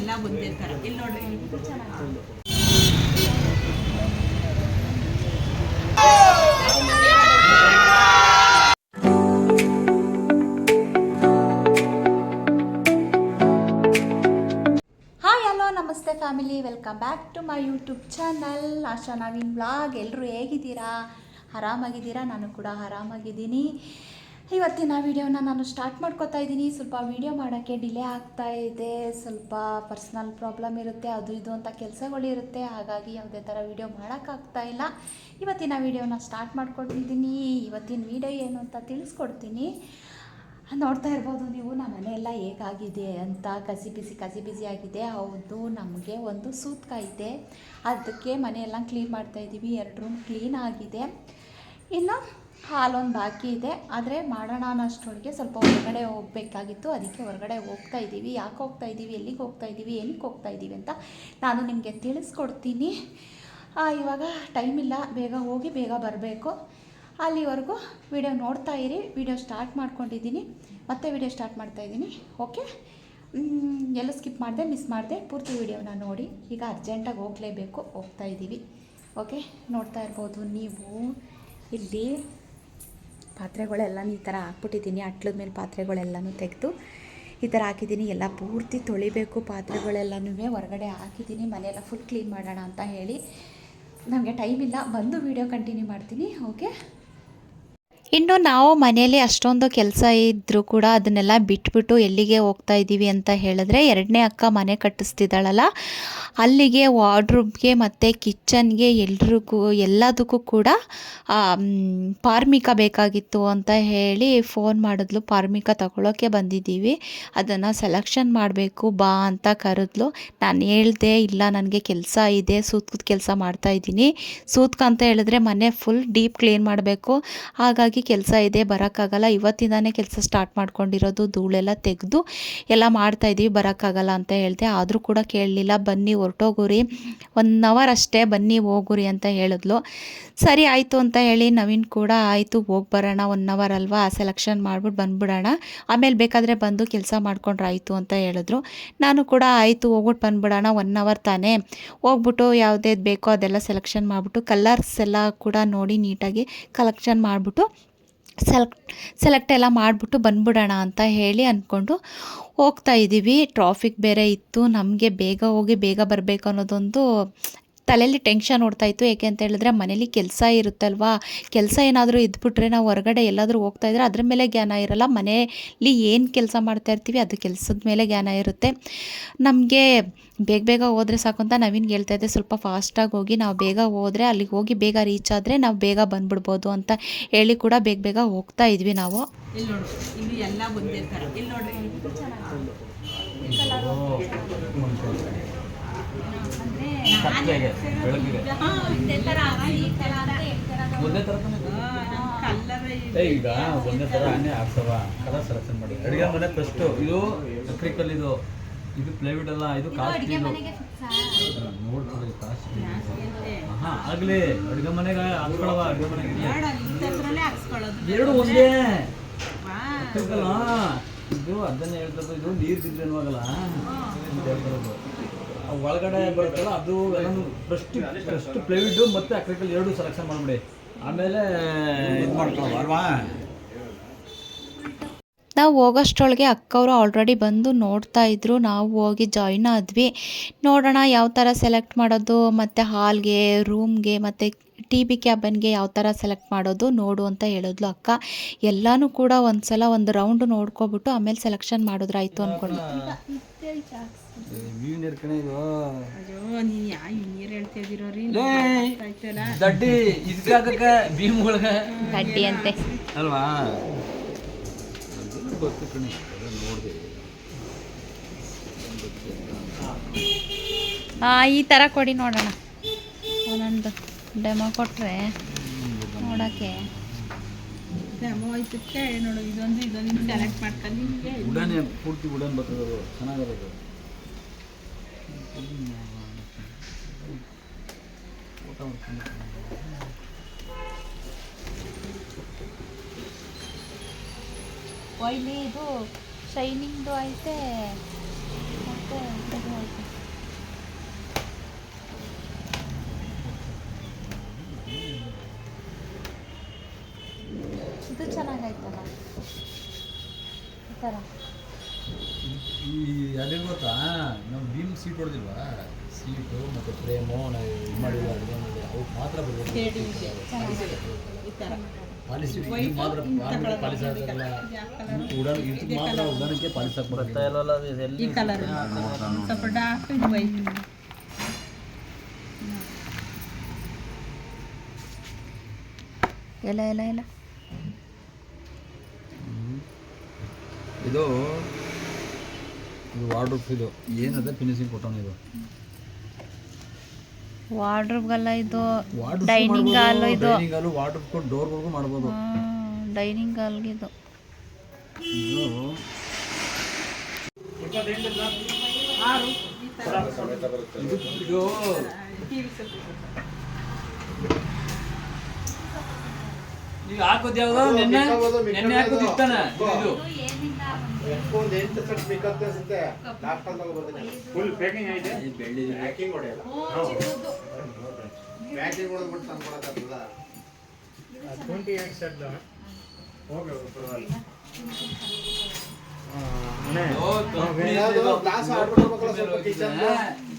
ಎಲ್ಲ ಒಂದೇ ಇಲ್ಲಿ ನೋಡ್ರಿ ನಮಸ್ತೆ family welcome back to my YouTube channel Asha Naveen blog ಎಲ್ಲರೂ ಹೇಗಿದ್ದೀರಾ? ಆರಾಮಾಗಿದ್ದೀರಾ? ನಾನು ಕೂಡ ಆರಾಮಾಗಿದ್ದೀನಿ. ಇವತ್ತಿನ ವೀಡಿಯೋನ ನಾನು ಸ್ಟಾರ್ಟ್ ಮಾಡ್ಕೋತಾ ಇದ್ದೀನಿ. ಸ್ವಲ್ಪ ವೀಡಿಯೋ ಮಾಡೋಕ್ಕೆ ಡಿಲೇ ಆಗ್ತಾ ಇದೆ. ಸ್ವಲ್ಪ ಪರ್ಸ್ನಲ್ ಪ್ರಾಬ್ಲಮ್ ಇರುತ್ತೆ, ಅದು ಇದು ಅಂತ ಕೆಲಸಗಳಿರುತ್ತೆ ಹಾಗಾಗಿ ಯಾವುದೇ ಥರ ವೀಡಿಯೋ ಮಾಡೋಕ್ಕಾಗ್ತಾ ಇಲ್ಲ. ಇವತ್ತಿನ ವೀಡಿಯೋನ ಸ್ಟಾರ್ಟ್ ಮಾಡ್ಕೊಂಡಿದ್ದೀನಿ ಇವತ್ತಿನ ವೀಡಿಯೋ ಏನು ಅಂತ ತಿಳಿಸ್ಕೊಡ್ತೀನಿ. ನೋಡ್ತಾ ಇರ್ಬೋದು ನೀವು, ನಮ್ಮ ಮನೆಯೆಲ್ಲ ಹೇಗಾಗಿದೆ ಅಂತ. ಕಸಿ ಬಿಸಿ ಕಸಿ ಬಿಸಿ ಆಗಿದೆ. ಹೌದು, ನಮಗೆ ಒಂದು ಸೂತ್ಕ ಇದೆ. ಅದಕ್ಕೆ ಮನೆಯೆಲ್ಲ ಕ್ಲೀನ್ ಮಾಡ್ತಾ ಇದ್ದೀವಿ. ಎರಡು ರೂಮ್ ಕ್ಲೀನ್ ಆಗಿದೆ. ಇನ್ನು ಹಾಲೊಂದು ಬಾಕಿ ಇದೆ. ಆದರೆ ಮಾಡೋಣ ಅನ್ನೋಷ್ಟರೊಳಗೆ ಸ್ವಲ್ಪ ಹೊರಗಡೆ ಹೋಗಬೇಕಾಗಿತ್ತು. ಅದಕ್ಕೆ ಹೊರಗಡೆ ಹೋಗ್ತಾ ಇದ್ದೀವಿ. ಯಾಕೆ ಹೋಗ್ತಾ ಇದ್ದೀವಿ? ಎಲ್ಲಿಗೆ ಹೋಗ್ತಾ ಇದ್ದೀವಿ? ಎಲ್ಲಿಗೆ ಹೋಗ್ತಾ ಇದ್ದೀವಿ ಅಂತ ನಾನು ನಿಮಗೆ ತಿಳಿಸ್ಕೊಡ್ತೀನಿ. ಇವಾಗ ಟೈಮ್ ಇಲ್ಲ. ಬೇಗ ಹೋಗಿ ಬೇಗ ಬರಬೇಕು. ಅಲ್ಲಿವರೆಗೂ ವಿಡಿಯೋ ನೋಡ್ತಾ ಇರಿ. ವಿಡಿಯೋ ಸ್ಟಾರ್ಟ್ ಮಾಡ್ಕೊಂಡಿದ್ದೀನಿ. ಮತ್ತೆ ವಿಡಿಯೋ ಸ್ಟಾರ್ಟ್ ಮಾಡ್ತಾ ಇದ್ದೀನಿ. ಓಕೆ ಎಲ್ಲೂ ಸ್ಕಿಪ್ ಮಾಡಿದೆ ಮಿಸ್ ಮಾಡಿದೆ. ಪೂರ್ತಿ ವಿಡಿಯೋನ ನೋಡಿ. ಈಗ ಅರ್ಜೆಂಟಾಗಿ ಹೋಗಲೇಬೇಕು. ಹೋಗ್ತಾ ಇದ್ದೀವಿ. ಓಕೆ ನೋಡ್ತಾ ಇರ್ಬೋದು ನೀವು ಇಲ್ಲಿ. ಪಾತ್ರೆಗಳೆಲ್ಲನೂ ಈ ಥರ ಹಾಕ್ಬಿಟ್ಟಿದ್ದೀನಿ. ಅಟ್ಲದ ಮೇಲೆ ಪಾತ್ರೆಗಳೆಲ್ಲನೂ ತೆಗೆದು ಈ ಥರ ಹಾಕಿದ್ದೀನಿ. ಎಲ್ಲ ಪೂರ್ತಿ ತೊಳಿಬೇಕು ಪಾತ್ರೆಗಳೆಲ್ಲನೂ. ಹೊರಗಡೆ ಹಾಕಿದ್ದೀನಿ. ಮನೆಯೆಲ್ಲ ಫುಲ್ ಕ್ಲೀನ್ ಮಾಡೋಣ ಅಂತ ಹೇಳಿ. ನಮಗೆ ಟೈಮ್ ಇಲ್ಲ ಬಂದು ವೀಡಿಯೋ ಕಂಟಿನ್ಯೂ ಮಾಡ್ತೀನಿ. ಓಕೆ? ಇನ್ನು ನಾವು ಮನೆಯಲ್ಲಿ ಅಷ್ಟೊಂದು ಕೆಲಸ ಇದ್ದರೂ ಕೂಡ ಅದನ್ನೆಲ್ಲ ಬಿಟ್ಬಿಟ್ಟು ಎಲ್ಲಿಗೆ ಹೋಗ್ತಾ ಇದ್ದೀವಿ ಅಂತ ಹೇಳಿದ್ರೆ ಎರಡನೇ ಅಕ್ಕ ಮನೆ ಕಟ್ಟಿಸ್ತಿದ್ದಾಳಲ್ಲ. ಅಲ್ಲಿಗೆ ವಾರ್ಡ್ರೂಬ್ಗೆ ಮತ್ತು ಕಿಚನ್ಗೆ ಎಲ್ರಿಗೂ ಎಲ್ಲದಕ್ಕೂ ಕೂಡ ಪಾರ್ಮಿಕ ಬೇಕಾಗಿತ್ತು ಅಂತ ಹೇಳಿ ಫೋನ್ ಮಾಡಿದ್ಲು. ಪಾರ್ಮಿಕ ತಗೊಳ್ಳೋಕ್ಕೆ ಬಂದಿದ್ದೀವಿ. ಅದನ್ನು ಸೆಲೆಕ್ಷನ್ ಮಾಡಬೇಕು, ಬಾ ಅಂತ ಕರೆದ್ಲು. ನಾನು ಹೇಳ್ದೆ ಇಲ್ಲ, ನನಗೆ ಕೆಲಸ ಇದೆ ಸೂತ್ಕದ ಕೆಲಸ ಮಾಡ್ತಾ ಇದ್ದೀನಿ. ಸೂತ್ಕ ಅಂತ ಹೇಳಿದ್ರೆ ಮನೆ ಫುಲ್ ಡೀಪ್ ಕ್ಲೀನ್ ಮಾಡಬೇಕು. ಹಾಗಾಗಿ ಕೆಲಸ ಇದೆ, ಬರೋಕ್ಕಾಗಲ್ಲ. ಇವತ್ತಿಂದಾನೇ ಕೆಲಸ ಸ್ಟಾರ್ಟ್ ಮಾಡ್ಕೊಂಡಿರೋದು, ಧೂಳೆಲ್ಲ ತೆಗೆದು ಎಲ್ಲ ಮಾಡ್ತಾ ಇದ್ದೀವಿ ಬರೋಕ್ಕಾಗಲ್ಲ ಅಂತ ಹೇಳಿದೆ. ಆದರೂ ಕೂಡ ಕೇಳಲಿಲ್ಲ. ಬನ್ನಿ ಹೊರಟೋಗುರಿ. ಒನ್ ಅವರ್ ಅಷ್ಟೇ ಬನ್ನಿ ಹೋಗುರಿ ಅಂತ ಹೇಳಿದ್ಲು. ಸರಿ, ಆಯಿತು ಅಂತ ಹೇಳಿ ನವೀನ್ ಕೂಡ ಆಯಿತು, ಹೋಗಿ ಬರೋಣ. ಒನ್ ಅವರ್ ಅಲ್ವಾ? ಸೆಲೆಕ್ಷನ್ ಮಾಡ್ಬಿಟ್ಟು ಬಂದ್ಬಿಡೋಣ. ಆಮೇಲೆ ಬೇಕಾದರೆ ಬಂದು ಕೆಲಸ ಮಾಡ್ಕೊಂಡ್ರೆ ಆಯಿತು ಅಂತ ಹೇಳಿದ್ರು. ನಾನು ಕೂಡ ಆಯಿತು ಹೋಗ್ಬಿಟ್ಟು ಬಂದ್ಬಿಡೋಣ. ಒನ್ ಅವರ್ ತಾನೇ. ಹೋಗ್ಬಿಟ್ಟು ಯಾವುದೇ ಬೇಕೋ ಅದೆಲ್ಲ ಸೆಲೆಕ್ಷನ್ ಮಾಡಿಬಿಟ್ಟು ಕಲರ್ಸ್ ಎಲ್ಲ ಕೂಡ ನೋಡಿ ನೀಟಾಗಿ ಕಲೆಕ್ಷನ್ ಮಾಡಿಬಿಟ್ಟು ಸೆಲೆಕ್ಟ್ ಸೆಲೆಕ್ಟ್ ಎಲ್ಲ ಮಾಡಿಬಿಟ್ಟು ಬಂದ್ಬಿಡೋಣ ಅಂತ ಹೇಳಿ ಅಂದ್ಕೊಂಡು ಹೋಗ್ತಾ ಇದ್ದೀವಿ. ಟ್ರಾಫಿಕ್ ಬೇರೆ ಇತ್ತು. ನಮಗೆ ಬೇಗ ಹೋಗಿ ಬೇಗ ಬರಬೇಕು ಅನ್ನೋದೊಂದು ತಲೆಯಲ್ಲಿ ಟೆನ್ಷನ್ ಓಡ್ತಾ ಇತ್ತು. ಏಕೆ ಅಂತ ಹೇಳಿದ್ರೆ ಮನೇಲಿ ಕೆಲಸ ಇರುತ್ತಲ್ವಾ? ಕೆಲಸ ಏನಾದರೂ ಇದ್ಬಿಟ್ರೆ ನಾವು ಹೊರಗಡೆ ಎಲ್ಲಾದರೂ ಹೋಗ್ತಾ ಇದ್ರೆ ಅದ್ರ ಮೇಲೆ ಜ್ಞಾನ ಇರಲ್ಲ. ಮನೆಯಲ್ಲಿ ಏನು ಕೆಲಸ ಮಾಡ್ತಾ ಇರ್ತೀವಿ ಅದು ಕೆಲಸದ ಮೇಲೆ ಜ್ಞಾನ ಇರುತ್ತೆ. ನಮಗೆ ಬೇಗ ಬೇಗ ಹೋದರೆ ಸಾಕು ಅಂತ ನವೀನ್ ಹೇಳ್ತಾ ಇದ್ದೆ. ಸ್ವಲ್ಪ ಫಾಸ್ಟಾಗಿ ಹೋಗಿ ನಾವು ಬೇಗ ಹೋದರೆ ಅಲ್ಲಿಗೆ ಹೋಗಿ ಬೇಗ ರೀಚ್ ಆದರೆ ನಾವು ಬೇಗ ಬಂದ್ಬಿಡ್ಬೋದು ಅಂತ ಹೇಳಿ ಕೂಡ ಬೇಗ ಬೇಗ ಹೋಗ್ತಾ ಇದ್ವಿ ನಾವು. ಇಲ್ಲಿ ಎಲ್ಲ ಒಂದೇ ಥರ ಇಲ್ಲಿ ನೋಡ್ರಿ. ಈಗ ಒಂದೇ ಥರ ಆನೆ ಹಾಕ್ಸವ ಕಲರ್ ಸೆಲೆಕ್ಷನ್ ಮಾಡಿ ಅಡುಗೆ ಮನೆ ಫಸ್ಟ್ ಇದು ಸಕ್ರಿಕಲ್ ಇದು ಇದು ಪ್ಲೇವಿಡ್ ಅಲ್ಲ ಇದು ಕಾಸ್ಟ್ ನೋಡ್ಕೊಳ್ಳಿ ಕಾಸ್ಟ್ ಹಾ ಆಗ್ಲಿ ಅಡುಗೆ ಮನೆಗೆ ಹಾಕ್ಕೊಳವ ಅಡುಗೆ ಮನೆಗೆ. ಎರಡು ಒಂದೇ. ಇದು ಅದನ್ನೇ ಹೇಳ್ತದ್ದು ಇದು ನೀರು ಆಗಲ್ಲ ಅಂತ ಹೇಳ್ತಿರೋದು ಆ ಒಳಗಡೆ ಬರುತ್ತಲ್ಲ ಅದು ಎಲ್ಲಾನು ಫಸ್ಟ್ ಫಸ್ಟ್ ಪ್ಲೇವಿಡ್ಡು ಮತ್ತು ಅಕ್ರಿಕಲ್ ಎರಡು ಸೆಲೆಕ್ಷನ್ ಮಾಡಿಬಿಡಿ. ಆಮೇಲೆ ಇದು ಮಾಡ್ಕೊಳ್ಳೋ ಅಲ್ವಾ? ನಾವು ಹೋಗೋಷ್ಟೊಳಗೆ ಅಕ್ಕವರು ಆಲ್ರೆಡಿ ಬಂದು ನೋಡ್ತಾ ಇದ್ರು ನಾವು ಹೋಗಿ ಜಾಯಿನ್ ಆದ್ವಿ. ನೋಡೋಣ ಯಾವ ಥರ ಸೆಲೆಕ್ಟ್ ಮಾಡೋದು ಮತ್ತು ಹಾಲ್ಗೆ ರೂಮ್ಗೆ ಮತ್ತು ಟಿ ಬಿ ಕ್ಯಾಬನ್ಗೆ ಯಾವ ಥರ ಸೆಲೆಕ್ಟ್ ಮಾಡೋದು ನೋಡು ಅಂತ ಹೇಳಿದ್ಲು ಅಕ್ಕ. ಎಲ್ಲನೂ ಕೂಡ ಒಂದು ಸಲ ಒಂದು ರೌಂಡ್ ನೋಡ್ಕೊಬಿಟ್ಟು ಆಮೇಲೆ ಸೆಲೆಕ್ಷನ್ ಮಾಡಿದ್ರಾಯ್ತು ಅಂದ್ಕೊಂಡು ನೀರು ಕಣೆ ಇದು. ಅಯ್ಯೋ ನೀನು ಯಾ ನೀರು ಹೇಳ್ತಾ ಇದೀರೋ ರೀ? ದಡ್ಡಿ ಇದಕ್ಕೆ ಭೀಮ್ ಭೀಮ್ಗಳಿಗೆ ದಡ್ಡಿ ಅಂತೆ. ಅಲ್ವಾ? ಗೊತ್ತು ಕಣೆ ನೋಡಿದೆ. ನೋಡಿದೆ ಈ ಥರ ಕೊಡಿ ನೋಡೋಣ. ಒಂದೊಂದು ಡೆಮೋ ಕೊಟ್ಟರೆ ನೋಡೋಕ್ಕೆ. ಡೆಮೋ ಆಯ್ತಕ್ಕೆ ನೋಡು. ಇದೊಂದು ಇದೊಂದು ಸೆಲೆಕ್ಟ್ ಮಾಡ್ಕೊಂಡು ನಿಮಗೆ ಉಡಾನೆ ಪೂರ್ತಿ ಉಡಾನ್ ಬರ್ತದೆ ಚೆನ್ನಾಗಿರೋದು ಊಟ ಮಾಡ್ಕೊಂಡು ಇಲ್ಲಿ ಇದು ಶೈನಿಂಗ್ದು ಐತೆ ಇದು ಚೆನ್ನಾಗಾಯ್ತಲ್ಲ ಈ ಥರ ಈ ಅದೇನು ಗೊತ್ತಾ ನಾವು ಭೀಮ್ ಸೀಟ್ ಹೊಡೆದಿಲ್ವಾ ಸೀಟು ನಾವು ಇದು ಮಾಡಿಲ್ಲ ಅಡುಗೆ ಮಾಡಿ ಅವಕ್ಕೆ ಮಾತ್ರ ಬರ್ಬೇಕು ಈ ಥರ. ಪಾಲಿಸಿ ಇದು ಮಾತ್ರ ಮಾಮೂಲಿ ಪಾಲಿಸಿ ಹಾಕಲ್ಲ ಇದು ಮಾತ್ರ ಉಡಾಣಕ್ಕೆ ಪಾಲಿಸಿ ಹಾಕ್ಬಾರ್ದು ಈ ಕಲರ್. ಸ್ವಲ್ಪ ಡಾರ್ಕ್ ಇದು ವೈಟ್ ಎಲ್ಲ ಎಲ್ಲ ಎಲ್ಲ. ಇದು ಇದು ವಾರ್ಡ್ರೂಫ್ ಇದು. ಏನದ? ಫಿನಿಶಿಂಗ್ ಕೊಟ್ಟವನು ಇದು. ವಾರ್ಡ್ರೋಬ್ಗೆಲ್ಲ ಇದು ಡೈನಿಂಗ್ ಹಾಲ್ ಇದು. ಡೈನಿಂಗ್ ಹಾಲು ಡೋರ್ ಡೋರ್ವರೆಗೂ ಮಾಡ್ಬೋದು. ಡೈನಿಂಗ್ ಹಾಲ್ಗೆ ಇದು ಇದು. ಇದು ಇದು. ಈಗ ಹಾಕೋದು ಯಾವ್ದು? ನೆನ್ನೆ ನೆನ್ನೆ ಹಾಕೋದು ಇತ್ತಾನ? ಇದು. ಒಂದು ಎಂಟು ಸೆಟ್ ಬೇಕಂತ ಅನ್ಸುತ್ತೆ. ಲಾಸ್ಟ್ ಟೈಮ್ ಬರ್ತೀನಿ. ಫುಲ್ ಪ್ಯಾಕಿಂಗ್ ಐತೆ ಈ ಬೆಳ್ಳಿ ಪ್ಯಾಕಿಂಗ್ ಹೊಡೆಯಲ್ಲ ಪ್ಯಾಕಿಂಗ್ ಹೊಡೆದು ಬಿಟ್ಟು ತಂದ್ಕೊಡಕ್ಕಾಗ್ತದ ಟ್ವೆಂಟಿ ಏಟ್ ಸೆಟ್ ಓಕೆ ಪರವಾಗಿಲ್ಲ. ಸ್ವಲ್ಪ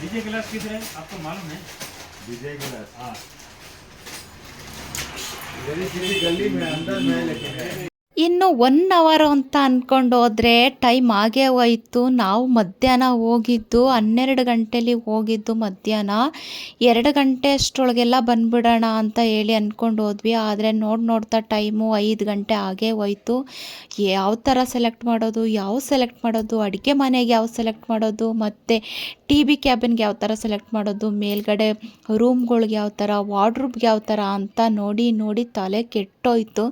विजय क्लास है? आपको मालूम है? विजय क्लास। हाँ। ಇನ್ನು ಒನ್ ಅವರ್ ಅಂತ ಅಂದ್ಕೊಂಡು ಹೋದರೆ ಟೈಮ್ ಆಗೇ ಹೋಯ್ತು. ನಾವು ಮಧ್ಯಾಹ್ನ ಹೋಗಿದ್ದು, ಹನ್ನೆರಡು ಗಂಟೆಲಿ ಹೋಗಿದ್ದು ಮಧ್ಯಾಹ್ನ. ಎರಡು ಗಂಟೆ ಅಷ್ಟರೊಳಗೆಲ್ಲ ಬಂದ್ಬಿಡೋಣ ಅಂತ ಹೇಳಿ ಅಂದ್ಕೊಂಡು ಹೋದ್ವಿ. ಆದರೆ ನೋಡಿ ನೋಡ್ತಾ ಟೈಮು ಐದು ಗಂಟೆ ಆಗೇ ಹೋಯ್ತು. ಯಾವ ಥರ ಸೆಲೆಕ್ಟ್ ಮಾಡೋದು, ಯಾವ ಸೆಲೆಕ್ಟ್ ಮಾಡೋದು, ಅಡುಗೆ ಮನೆಗೆ ಯಾವ ಸೆಲೆಕ್ಟ್ ಮಾಡೋದು, ಮತ್ತು ಟಿ ವಿ ಕ್ಯಾಬಿನ್ಗೆ ಯಾವ ಥರ ಸೆಲೆಕ್ಟ್ ಮಾಡೋದು, ಮೇಲ್ಗಡೆ ರೂಮ್ಗಳ್ಗೆ ಯಾವ ಥರ, ವಾರ್ಡ್ರೂಬ್ಗೆ ಯಾವ ಥರ ಅಂತ ನೋಡಿ ನೋಡಿ ತಲೆ ಕೆಟ್ಟೋಯ್ತು.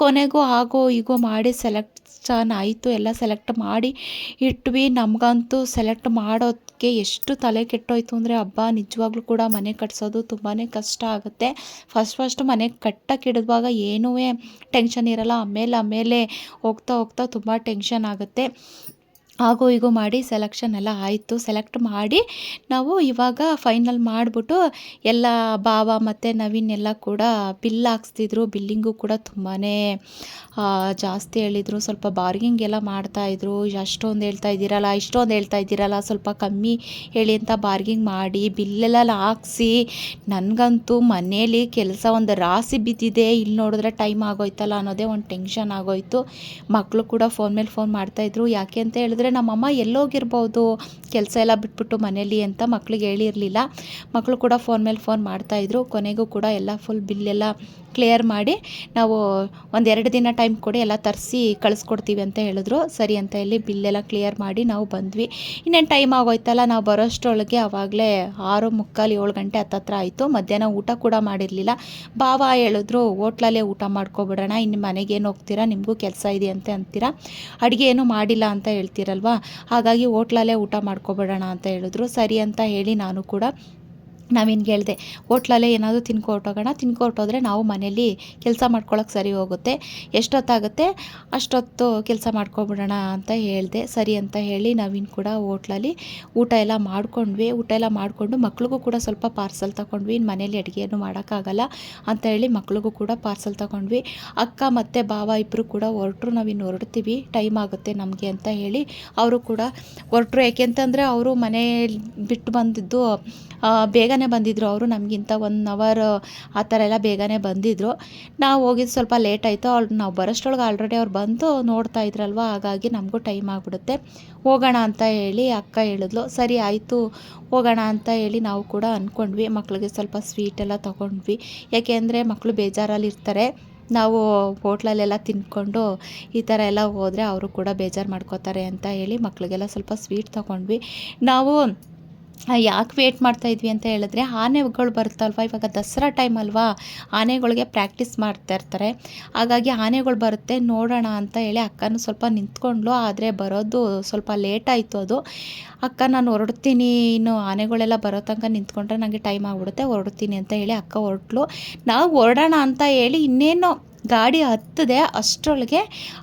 ಕೊನೆಗೂ ಆಗೋ, ಈಗೋ ಮಾಡಿ ಸೆಲೆಕ್ಷನ್ ಆಯಿತು, ಎಲ್ಲ ಸೆಲೆಕ್ಟ್ ಮಾಡಿ ಇಟ್ವಿ. ನಮಗಂತೂ ಸೆಲೆಕ್ಟ್ ಮಾಡೋದಕ್ಕೆ ಎಷ್ಟು ತಲೆ ಕೆಟ್ಟೋಯ್ತು ಅಂದರೆ, ಹಬ್ಬ ನಿಜವಾಗ್ಲೂ ಕೂಡ ಮನೆ ಕಟ್ಸೋದು ತುಂಬಾ ಕಷ್ಟ ಆಗುತ್ತೆ. ಫಸ್ಟ್ ಫಸ್ಟ್ ಮನೆ ಕಟ್ಟಕ್ಕೆ ಹಿಡಿದುವಾಗ ಏನೂ ಟೆನ್ಷನ್ ಇರಲ್ಲ. ಆಮೇಲೆ ಆಮೇಲೆ ಹೋಗ್ತಾ ಹೋಗ್ತಾ ತುಂಬ ಟೆನ್ಷನ್ ಆಗುತ್ತೆ. ಆಗೋ ಹೀಗೋ ಮಾಡಿ ಸೆಲೆಕ್ಷನ್ ಎಲ್ಲ ಆಯಿತು. ಸೆಲೆಕ್ಟ್ ಮಾಡಿ ನಾವು ಇವಾಗ ಫೈನಲ್ ಮಾಡಿಬಿಟ್ಟು ಎಲ್ಲ ಭಾವ ಮತ್ತು ನವೀನ್ ಎಲ್ಲ ಕೂಡ ಬಿಲ್ ಹಾಕ್ಸ್ತಿದ್ರು. ಬಿಲ್ಲಿಂಗು ಕೂಡ ತುಂಬಾ ಜಾಸ್ತಿ ಹೇಳಿದರು. ಸ್ವಲ್ಪ ಬಾರ್ಗಿಂಗ್ ಎಲ್ಲ ಮಾಡ್ತಾಯಿದ್ರು ಅಷ್ಟೊಂದು ಹೇಳ್ತಾ ಇದ್ದೀರಲ್ಲ, ಇಷ್ಟೊಂದು ಹೇಳ್ತಾ ಇದ್ದೀರಲ್ಲ, ಸ್ವಲ್ಪ ಕಮ್ಮಿ ಹೇಳಿ ಅಂತ ಬಾರ್ಗಿಂಗ್ ಮಾಡಿ ಬಿಲ್ಲೆಲ್ಲ ಹಾಕ್ಸಿ ನನಗಂತೂ ಮನೇಲಿ ಕೆಲಸ ಒಂದು ರಾಸಿ ಬಿದ್ದಿದೆ. ಇಲ್ಲಿ ನೋಡಿದ್ರೆ ಟೈಮ್ ಆಗೋಯ್ತಲ್ಲ ಅನ್ನೋದೇ ಒಂದು ಟೆನ್ಷನ್ ಆಗೋಯ್ತು. ಮಕ್ಕಳು ಕೂಡ ಫೋನ್ ಮೇಲೆ ಫೋನ್ ಮಾಡ್ತಾಯಿದ್ರು ಯಾಕೆ ಅಂತ ಹೇಳಿದ್ರೆ ನಮ್ಮಮ್ಮ ಎಲ್ಲೋಗಿರ್ಬೋದು, ಕೆಲಸ ಎಲ್ಲ ಬಿಟ್ಬಿಟ್ಟು ಮನೇಲಿ ಅಂತ ಮಕ್ಳಿಗೆ ಹೇಳಿರಲಿಲ್ಲ. ಮಕ್ಕಳು ಕೂಡ ಫೋನ್ ಮೇಲೆ ಫೋನ್ ಮಾಡ್ತಾಯಿದ್ರು ಕೊನೆಗೂ ಕೂಡ ಎಲ್ಲ ಫುಲ್ ಬಿಲ್ಲೆಲ್ಲ ಕ್ಲಿಯರ್ ಮಾಡಿ ನಾವು ಒಂದೆರಡು ದಿನ ಟೈಮ್ ಕೊಡಿ ಎಲ್ಲ ತರಿಸಿ ಕಳಿಸ್ಕೊಡ್ತೀವಿ ಅಂತ ಹೇಳಿದ್ರು. ಸರಿ ಅಂತ ಹೇಳಿ ಬಿಲ್ಲೆಲ್ಲ ಕ್ಲಿಯರ್ ಮಾಡಿ ನಾವು ಬಂದ್ವಿ. ಇನ್ನೇನು ಟೈಮ್ ಆಗೋಯ್ತಲ್ಲ, ನಾವು ಬರೋಷ್ಟರೊಳಗೆ ಆವಾಗಲೇ ಆರು ಮುಕ್ಕಾಲು ಏಳು ಗಂಟೆ ಹತ್ತತ್ರ ಆಯಿತು. ಮಧ್ಯಾಹ್ನ ಊಟ ಕೂಡ ಮಾಡಿರಲಿಲ್ಲ. ಬಾವ ಹೇಳಿದ್ರು, ಹೋಟ್ಲಲ್ಲೇ ಊಟ ಮಾಡ್ಕೊಬಿಡೋಣ ಇನ್ನು ಮನೆಗೇನು ಹೋಗ್ತೀರಾ? ನಿಮಗೂ ಕೆಲಸ ಇದೆ ಅಂತ ಅಂತೀರಾ? ಅಡುಗೆ ಏನೂ ಮಾಡಿಲ್ಲ ಅಂತ ಹೇಳ್ತೀರಲ್ವಾ ಹಾಗಾಗಿ ಹೋಟ್ಲಲ್ಲೇ ಊಟ ಮಾಡ್ಕೊಬಿಡೋಣ ಅಂತ ಹೇಳಿದ್ರು. ಸರಿ ಅಂತ ಹೇಳಿ ನಾನು ಕೂಡ ನಾವೇನು ಹೇಳಿದೆ, ಹೋಟ್ಲಲ್ಲೇ ಏನಾದರೂ ತಿನ್ಕೊಟ್ಟೋಗೋಣ ತಿನ್ಕೊಟ್ಟೋದ್ರೆ ನಾವು ಮನೇಲಿ ಕೆಲಸ ಮಾಡ್ಕೊಳಕ್ಕೆ ಸರಿ ಹೋಗುತ್ತೆ. ಎಷ್ಟೊತ್ತಾಗುತ್ತೆ? ಅಷ್ಟೊತ್ತು ಕೆಲಸ ಮಾಡ್ಕೊಬಿಡೋಣ ಅಂತ ಹೇಳಿದೆ. ಸರಿ ಅಂತ ಹೇಳಿ ನಾವಿನ್ನು ಕೂಡ ಹೋಟ್ಲಲ್ಲಿ ಊಟ ಎಲ್ಲ ಮಾಡ್ಕೊಂಡ್ವಿ. ಊಟ ಎಲ್ಲ ಮಾಡಿಕೊಂಡು ಮಕ್ಳಿಗೂ ಕೂಡ ಸ್ವಲ್ಪ ಪಾರ್ಸಲ್ ತಗೊಂಡ್ವಿ. ಇನ್ನು ಮನೇಲಿ ಅಡುಗೆಯನ್ನು ಮಾಡೋಕ್ಕಾಗಲ್ಲ ಅಂತ ಹೇಳಿ ಮಕ್ಳಿಗೂ ಕೂಡ ಪಾರ್ಸಲ್ ತಗೊಂಡ್ವಿ. ಅಕ್ಕ ಮತ್ತು ಬಾವ ಇಬ್ಬರು ಕೂಡ ಹೊರಟ್ರು. ನಾವಿನ್ನು ಹೊರಡ್ತೀವಿ. ಟೈಮ್ ಆಗುತ್ತೆ ನಮಗೆ ಅಂತ ಹೇಳಿ ಅವರು ಕೂಡ ಹೊರಟ್ರು. ಯಾಕೆಂತಂದರೆ ಅವರು ಮನೆ ಬಿಟ್ಟು ಬಂದಿದ್ದು ಬೇಗ ಬೇಗನೆ ಬಂದಿದ್ದರು ಅವರು, ನಮಗಿಂತ ಒನ್ ಅವರ್ ಆ ಥರ ಎಲ್ಲ ಬೇಗನೆ ಬಂದಿದ್ದರು ನಾವು ಹೋಗಿದ್ದು ಸ್ವಲ್ಪ ಲೇಟ್ ಆಯಿತು ಅವ್ರು ನಾವು ಬರೋಷ್ಟೊಳಗೆ ಆಲ್ರೆಡಿ ಅವ್ರು ಬಂದು ನೋಡ್ತಾ ಇದ್ರಲ್ವ, ಹಾಗಾಗಿ ನಮಗೂ ಟೈಮ್ ಆಗಿಬಿಡುತ್ತೆ. ಹೋಗೋಣ ಅಂತ ಹೇಳಿ ಅಕ್ಕ ಹೇಳಿದ್ಲು, ಸರಿ ಆಯಿತು, ಹೋಗೋಣ ಅಂತ ಹೇಳಿ ನಾವು ಕೂಡ ಅಂದ್ಕೊಂಡ್ವಿ ಮಕ್ಕಳಿಗೆ ಸ್ವಲ್ಪ ಸ್ವೀಟ್ ಎಲ್ಲ ತೊಗೊಂಡ್ವಿ. ಯಾಕೆ ಅಂದರೆ ಮಕ್ಕಳು ಬೇಜಾರಲ್ಲಿ ಇರ್ತಾರೆ, ನಾವು ಹೋಟ್ಲಲ್ಲೆಲ್ಲ ತಿಂದ್ಕೊಂಡು ಈ ಥರ ಎಲ್ಲ ಹೋದರೆ ಅವರು ಕೂಡ ಬೇಜಾರು ಮಾಡ್ಕೋತಾರೆ ಅಂತ ಹೇಳಿ ಮಕ್ಕಳಿಗೆಲ್ಲ ಸ್ವಲ್ಪ ಸ್ವೀಟ್ ತೊಗೊಂಡ್ವಿ. ನಾವು ಯಾಕೆ ವೇಟ್ ಮಾಡ್ತಾ ಇದ್ವಿ ಅಂತ ಹೇಳಿದ್ರೆ, ಆನೆಗಳು ಬರುತ್ತಲ್ವ? ಇವಾಗ ದಸರಾ ಟೈಮ್ ಅಲ್ವಾ? ಆನೆಗಳಿಗೆ ಪ್ರಾಕ್ಟೀಸ್ ಮಾಡ್ತಾ ಇರ್ತಾರೆ. ಹಾಗಾಗಿ ಆನೆಗಳು ಬರುತ್ತೆ, ನೋಡೋಣ ಅಂತ ಹೇಳಿ ಅಕ್ಕನೂ ಸ್ವಲ್ಪ ನಿಂತ್ಕೊಂಡ್ಲು. ಆದರೆ ಬರೋದು ಸ್ವಲ್ಪ ಲೇಟ್ ಆಯಿತು ಅದು. ಅಕ್ಕ, ನಾನು ಹೊರಡ್ತೀನಿ. ಇನ್ನು ಆನೆಗಳೆಲ್ಲ ಬರೋ ತನಕ ನಿಂತ್ಕೊಂಡ್ರೆ ನನಗೆ ಟೈಮ್ ಆಗಿಬಿಡುತ್ತೆ. ಹೊರಡ್ತೀನಿ ಅಂತ ಹೇಳಿ ಅಕ್ಕ ಹೊರಟ್ಲು. ನಾವು ಹೊರಡೋಣ ಅಂತ ಹೇಳಿ ಇನ್ನೇನು ಗಾಡಿ ಹತ್ತದೆ ಅಷ್ಟರೊಳಗೆ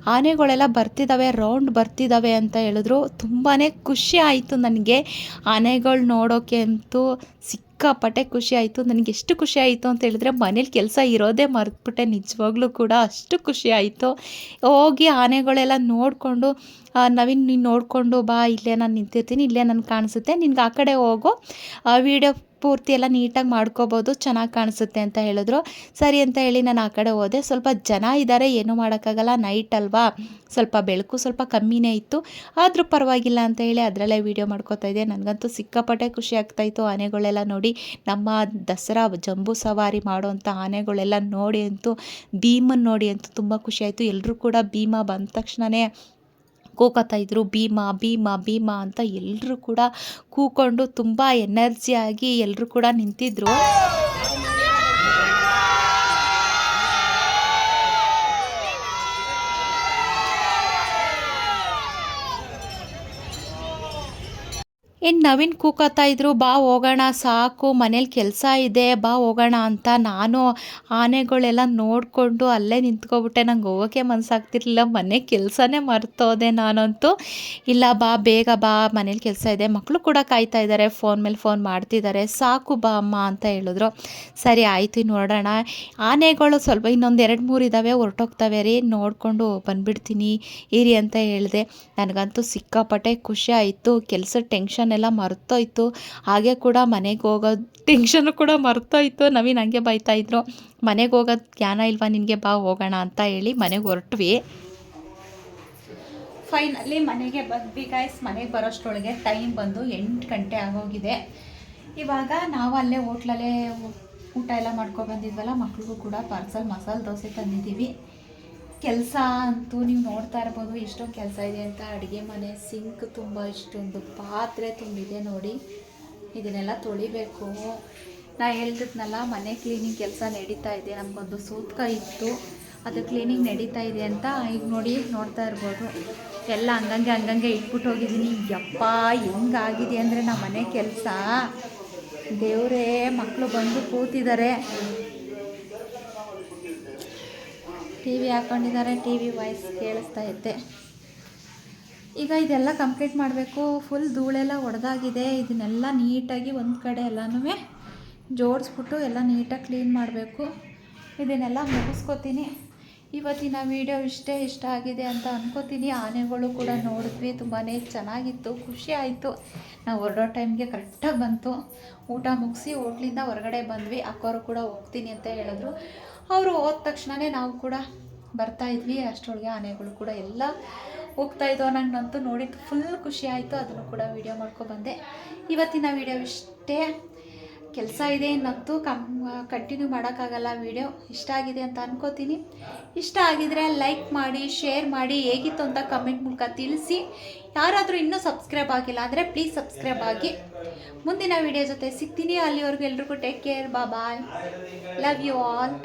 ಆನೆಗಳೆಲ್ಲ ಬರ್ತಿದ್ದಾವೆ ರೌಂಡ್ ಬರ್ತಿದ್ದಾವೆ ಅಂತ ಹೇಳಿದ್ರು. ತುಂಬಾ ಖುಷಿ ಆಯಿತು ನನಗೆ ಆನೆಗಳು ನೋಡೋಕೆ ಅಂತೂ. ಸಿಕ್ಕಾಪಟ್ಟೆ ಖುಷಿ ಆಯಿತು. ನನಗೆ ಎಷ್ಟು ಖುಷಿ ಆಯಿತು ಅಂತ ಹೇಳಿದ್ರೆ ಮನೇಲಿ ಕೆಲಸ ಇರೋದೇ ಮರೆತುಬಿಟ್ಟೆ. ನಿಜವಾಗ್ಲೂ ಕೂಡ ಅಷ್ಟು ಖುಷಿ ಆಯಿತು. ಹೋಗಿ ಆನೆಗಳೆಲ್ಲ ನೋಡಿಕೊಂಡು ನವೀನ್ ನೀನು ನೋಡಿಕೊಂಡು ಬಾ. ಇಲ್ಲೇ ನಾನು ನಿಂತಿರ್ತೀನಿ. ಇಲ್ಲೇ ನನಗೆ ಕಾಣಿಸುತ್ತೆ. ನಿನಗೆ ಆ ಕಡೆ ಹೋಗು. ವೀಡಿಯೋ ಪೂರ್ತಿ ಎಲ್ಲ ನೀಟಾಗಿ ಮಾಡ್ಕೋಬೋದು. ಚೆನ್ನಾಗಿ ಕಾಣಿಸುತ್ತೆ ಅಂತ ಹೇಳಿದ್ರು. ಸರಿ ಅಂತ ಹೇಳಿ ನಾನು ಆ ಕಡೆ ಹೋದೆ. ಸ್ವಲ್ಪ ಜನ ಇದ್ದಾರೆ ಏನೂ ಮಾಡೋಕ್ಕಾಗಲ್ಲ. ನೈಟ್ ಅಲ್ವಾ? ಸ್ವಲ್ಪ ಬೆಳಕು ಸ್ವಲ್ಪ ಕಮ್ಮಿನೇ ಇತ್ತು. ಆದರೂ ಪರವಾಗಿಲ್ಲ ಅಂತ ಹೇಳಿ ಅದರಲ್ಲೇ ವೀಡಿಯೋ ಮಾಡ್ಕೋತಾ ಇದ್ದೆ. ನನಗಂತೂ ಸಿಕ್ಕಾಪಟ್ಟೆ ಖುಷಿ ಆಗ್ತಾಯಿತ್ತು ಆನೆಗಳೆಲ್ಲ ನೋಡಿ ನಮ್ಮ ದಸರಾ ಜಂಬೂ ಸವಾರಿ ಮಾಡೋವಂಥ ಆನೆಗಳೆಲ್ಲ ನೋಡಿ ಅಂತೂ, ಭೀಮನ್ ನೋಡಿ ಅಂತೂ ತುಂಬ ಖುಷಿಯಾಯಿತು ಎಲ್ಲರೂ ಕೂಡ ಭೀಮ ಬಂದ ತಕ್ಷಣವೇ ಕೂಕೋತಾ ಇದ್ರು. ಭೀಮ ಭೀಮ ಭೀಮ ಅಂತ ಎಲ್ಲರೂ ಕೂಡ ಕೂಕೊಂಡು ತುಂಬ ಎನರ್ಜಿಯಾಗಿ ಎಲ್ಲರೂ ಕೂಡ ನಿಂತಿದ್ರು. ಇನ್ನು ನವೀನ್ ಕೂಕತ್ತಾ ಇದ್ರು, ಬಾ ಹೋಗೋಣ, ಸಾಕು, ಮನೇಲಿ ಕೆಲಸ ಇದೆ, ಬಾ ಹೋಗೋಣ ಅಂತ ನಾನು ಆನೆಗಳೆಲ್ಲ ನೋಡಿಕೊಂಡು ಅಲ್ಲೇ ನಿಂತ್ಕೊಬಿಟ್ಟೆ. ನಂಗೆ ಹೋಗೋಕ್ಕೆ ಮನಸ್ಸಾಗ್ತಿರ್ಲಿಲ್ಲ ಮನೆ ಕೆಲಸನೇ ಮರ್ತೋದೆ ನಾನಂತೂ. ಇಲ್ಲ, ಬಾ, ಬೇಗ ಬಾ, ಮನೇಲಿ ಕೆಲಸ ಇದೆ ಮಕ್ಕಳು ಕೂಡ ಕಾಯ್ತಾ ಇದ್ದಾರೆ ಫೋನ್ ಮೇಲೆ ಫೋನ್ ಮಾಡ್ತಿದ್ದಾರೆ ಸಾಕು ಬಾ ಅಮ್ಮ ಅಂತ ಹೇಳಿದ್ರು. ಸರಿ, ಆಯಿತು ನೋಡೋಣ. ಆನೆಗಳು ಸ್ವಲ್ಪ ಇನ್ನೊಂದು ಎರಡು ಮೂರು ಇದ್ದಾವೆ ಹೊರಟೋಗ್ತವೆ, ರೀ, ನೋಡಿಕೊಂಡು ಬಂದುಬಿಡ್ತೀನಿ, ಇರಿ ಅಂತ ಹೇಳಿದೆ. ನನಗಂತೂ ಸಿಕ್ಕಾಪಟ್ಟೆ ಖುಷಿ ಆಯಿತು ಕೆಲಸ ಟೆನ್ಷನ್ ಎಲ್ಲ ಮರ್ತೋಯ್ತು. ಹಾಗೆ ಕೂಡ ಮನೆಗೆ ಹೋಗೋದು ಟೆನ್ಷನ್ ಕೂಡ ಮರ್ತೋಯ್ತು. ನವೀನ್ ಹಂಗೆ ಬೈತಾಯಿದ್ರು ಮನೆಗೆ ಹೋಗೋದು ಜ್ಞಾನ ಇಲ್ವಾ ನಿನಗೆ? ಬಾ, ಹೋಗೋಣ ಅಂತ ಹೇಳಿ ಮನೆಗೆ ಹೊರಟ್ವಿ. ಫೈನಲಿ ಮನೆಗೆ ಬಂದ್ವಿ ಗಾಯ್ಸ್ ಮನೆಗೆ ಬರೋಷ್ಟರೊಳಗೆ ಟೈಮ್ ಬಂದು ಎಂಟು ಗಂಟೆ ಆಗೋಗಿದೆ. ಇವಾಗ ನಾವು ಅಲ್ಲೇ ಹೋಟ್ಲಲ್ಲೇ ಊಟ ಎಲ್ಲ ಮಾಡ್ಕೊಂಡು ಬಂದಿದ್ವಲ್ಲ, ಮಕ್ಳಿಗೂ ಕೂಡ ಪಾರ್ಸಲ್ ಮಸಾಲೆ ದೋಸೆ ತಂದಿದ್ದೀವಿ. ಕೆಲಸ ಅಂತೂ ನೀವು ನೋಡ್ತಾ ಇರ್ಬೋದು ಎಷ್ಟೊಂದು ಕೆಲಸ ಇದೆ ಅಂತ. ಅಡುಗೆ ಮನೆ ಸಿಂಕ್ ತುಂಬ ಇಷ್ಟೊಂದು ಪಾತ್ರೆ ತುಂಬಿದೆ ನೋಡಿ. ಇದನ್ನೆಲ್ಲ ತೊಳಿಬೇಕು. ನಾ ಹೇಳ್ತಿದ್ನಲ್ಲ, ಮನೆ ಕ್ಲೀನಿಂಗ್ ಕೆಲಸ ನಡೀತಾ ಇದೆ. ನಮಗೊಂದು ಸೂತ್ಕ ಇತ್ತು. ಅದು ಕ್ಲೀನಿಂಗ್ ನಡೀತಾ ಇದೆ ಅಂತ. ಈಗ ನೋಡಿ ನೋಡ್ತಾ ಇರ್ಬೋದು. ಎಲ್ಲ ಹಂಗಂಗೆ ಹಂಗಂಗೆ ಇಟ್ಬಿಟ್ಟು ಹೋಗಿದ್ದೀನಿ. ಯಪ್ಪ, ಹೆಂಗಾಗಿದೆ ಅಂದರೆ ನಮ್ಮ ಮನೆ ಕೆಲಸ. ದೇವರೇ ಮಕ್ಕಳು ಬಂದು ಕೂತಿದ್ದಾರೆ. ಟಿ ವಿ ಹಾಕ್ಕೊಂಡಿದ್ದಾರೆ ಟಿ ವಿ ವಾಯ್ಸ್ ಕೇಳಿಸ್ತಾ ಇದ್ದೆ. ಈಗ ಇದೆಲ್ಲ ಕಂಪ್ಲೀಟ್ ಮಾಡಬೇಕು. ಫುಲ್ ಧೂಳೆಲ್ಲ ಒಡೆದಾಗಿದೆ. ಇದನ್ನೆಲ್ಲ ನೀಟಾಗಿ ಒಂದು ಕಡೆ ಎಲ್ಲನೂ ಜೋಡಿಸ್ಬಿಟ್ಟು ಎಲ್ಲ ನೀಟಾಗಿ ಕ್ಲೀನ್ ಮಾಡಬೇಕು. ಇದನ್ನೆಲ್ಲ ಮುಗಿಸ್ಕೊತೀನಿ. ಇವತ್ತಿನ ವೀಡಿಯೋ ಇಷ್ಟೇ ಇಷ್ಟ ಆಗಿದೆ ಅಂತ ಅಂದ್ಕೋತೀನಿ ಆನೆಗಳು ಕೂಡ ನೋಡಿದ್ವಿ ತುಂಬಾ ಚೆನ್ನಾಗಿತ್ತು, ಖುಷಿ ಆಯಿತು. ನಾವು ಹೊರಡೋ ಟೈಮ್ಗೆ ಕರೆಕ್ಟಾಗಿ ಬಂತು. ಊಟ ಮುಗಿಸಿ, ಹೋಟ್ಲಿಂದ ಹೊರಗಡೆ ಬಂದ್ವಿ. ಅಕ್ಕೋರು ಕೂಡ ಹೋಗ್ತೀನಿ ಅಂತ ಹೇಳಿದ್ರು. ಅವರು ಹೋದ ತಕ್ಷಣವೇ ನಾವು ಕೂಡ ಬರ್ತಾ ಇದ್ವಿ. ಅಷ್ಟರೊಳಗೆ ಆನೆಗಳು ಕೂಡ ಎಲ್ಲ ಹೋಗ್ತಾ ಇದ್ದೋ ನಂತು ನೋಡಿದ್ದು ಫುಲ್ ಖುಷಿ ಆಯಿತು. ಅದನ್ನು ಕೂಡ ವೀಡಿಯೋ ಮಾಡ್ಕೊಬಂದೆ. ಇವತ್ತಿನ ವೀಡಿಯೋ ಇಷ್ಟೇ. ಕೆಲಸ ಇದೆ ಇನ್ನಂತೂ ಕಮ್ ಕಂಟಿನ್ಯೂ ಮಾಡೋಕ್ಕಾಗಲ್ಲ ವೀಡಿಯೋ ಇಷ್ಟ ಆಗಿದೆ ಅಂತ ಅನ್ಕೋತೀನಿ. ಇಷ್ಟ ಆಗಿದರೆ ಲೈಕ್ ಮಾಡಿ ಶೇರ್ ಮಾಡಿ, ಹೇಗಿತ್ತು ಅಂತ ಕಮೆಂಟ್ ಮೂಲಕ ತಿಳಿಸಿ. ಯಾರಾದರೂ ಇನ್ನೂ ಸಬ್ಸ್ಕ್ರೈಬ್ ಆಗಿಲ್ಲ ಅಂದರೆ ಪ್ಲೀಸ್ ಸಬ್ಸ್ಕ್ರೈಬ್ ಆಗಿ. ಮುಂದಿನ ವೀಡಿಯೋ ಜೊತೆ ಸಿಗ್ತೀನಿ. ಅಲ್ಲಿವರೆಗೂ ಎಲ್ರಿಗೂ ಟೇಕ್ ಕೇರ್ ಬಾ ಬಾಯ್ ಲವ್ ಯು ಆಲ್